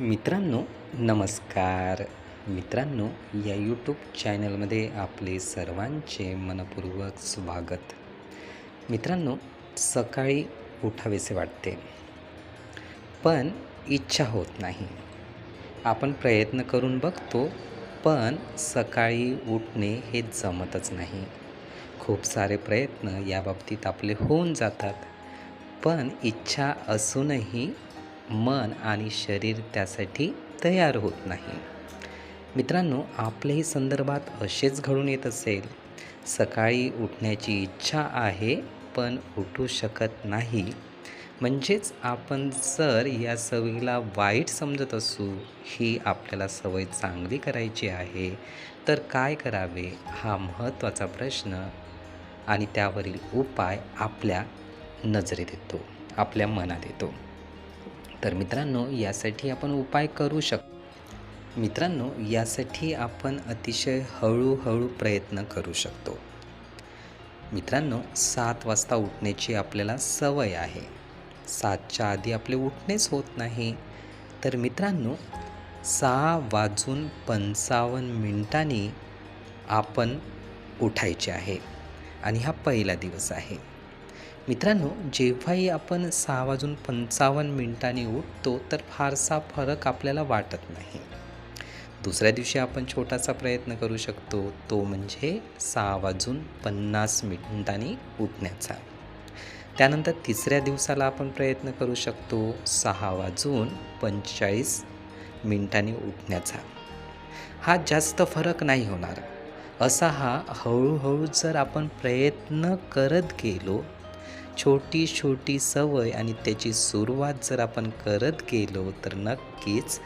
मित्रांनो नमस्कार. मित्रांनो या यूट्यूब चॅनलमध्ये आपले सर्वांचे मनपूर्वक स्वागत. मित्रांनो सकाळी उठावेसे वाटते. पण इच्छा होत नाही. आपण प्रयत्न करून बघतो पण सकाळी उठणे हे जमतच नाही. खूप सारे प्रयत्न याबाबतीत आपले होऊन जातात. पण इच्छा असूनही मन आणि शरीर त्यासाठी तयार होत नाही. मित्रांनो आपल्याही संदर्भात असेच घडून येत असेल. सकाळी उठण्याची इच्छा आहे पण उठू शकत नाही. म्हणजेच आपण जर या सवयीला वाईट समजत असू ही आपल्याला सवय चांगली करायची आहे तर काय करावे हा महत्त्वाचा प्रश्न आणि त्यावरील उपाय आपल्या नजरेत येतो आपल्या मनात येतो. तर मित्रांनो यासाठी आपण उपाय करू शक मित्रांनो यासाठी आपण अतिशय हळूहळू प्रयत्न करू शकतो. मित्रांनो सात वाजता उठण्याची आपल्याला सवय आहे. सातच्या आधी आपले उठणेच होत नाही. तर मित्रांनो सहा वाजून पंचावन्न मिनिटांनी आपण उठायचे आहे. आणि हा पहिला दिवस आहे. मित्रांनो जेव्हाही आपण सहा वाजून पंचावन्न मिनिटांनी उठतो तर फारसा फरक आपल्याला वाटत नाही. दुसऱ्या दिवशी आपण छोटासा प्रयत्न करू शकतो तो म्हणजे सहा वाजून पन्नास मिनिटांनी उठण्याचा. त्यानंतर तिसऱ्या दिवसाला आपण प्रयत्न करू शकतो सहा वाजून पंचेचाळीस मिनिटांनी उठण्याचा. हा जास्त फरक नाही होणार. असा हा हळूहळू जर आपण प्रयत्न करत गेलो छोटी छोटी सवय आणि त्याची सुरुवात जर आपण करत गेलो तर नक्कीच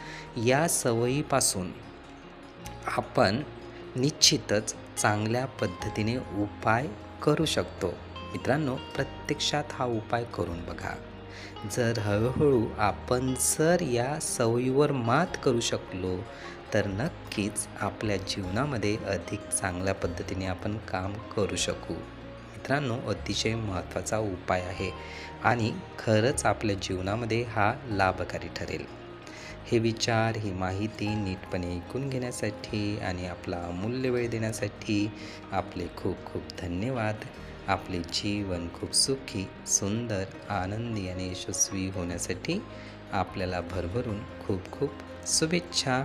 या सवयीपासून आपण निश्चितच चांगल्या पद्धतीने उपाय करू शकतो. मित्रांनो प्रत्यक्षात हा उपाय करून बघा. जर हळूहळू आपण जर या सवयीवर मात करू शकलो तर नक्कीच आपल्या जीवनामध्ये अधिक चांगल्या पद्धतीने आपण काम करू शकू. मित्रांनो अतिशय महत्त्वाचा उपाय आहे आणि खरंच आपल्या जीवनामध्ये हा लाभकारी ठरेल. हे विचार ही माहिती नीटपणे ऐकून घेण्यासाठी आणि आपला अमूल्य वेळ देण्यासाठी आपले खूप खूप धन्यवाद. आपले जीवन खूप सुखी सुंदर आनंदी आणि यशस्वी होण्यासाठी आपल्याला भरभरून खूप खूप शुभेच्छा.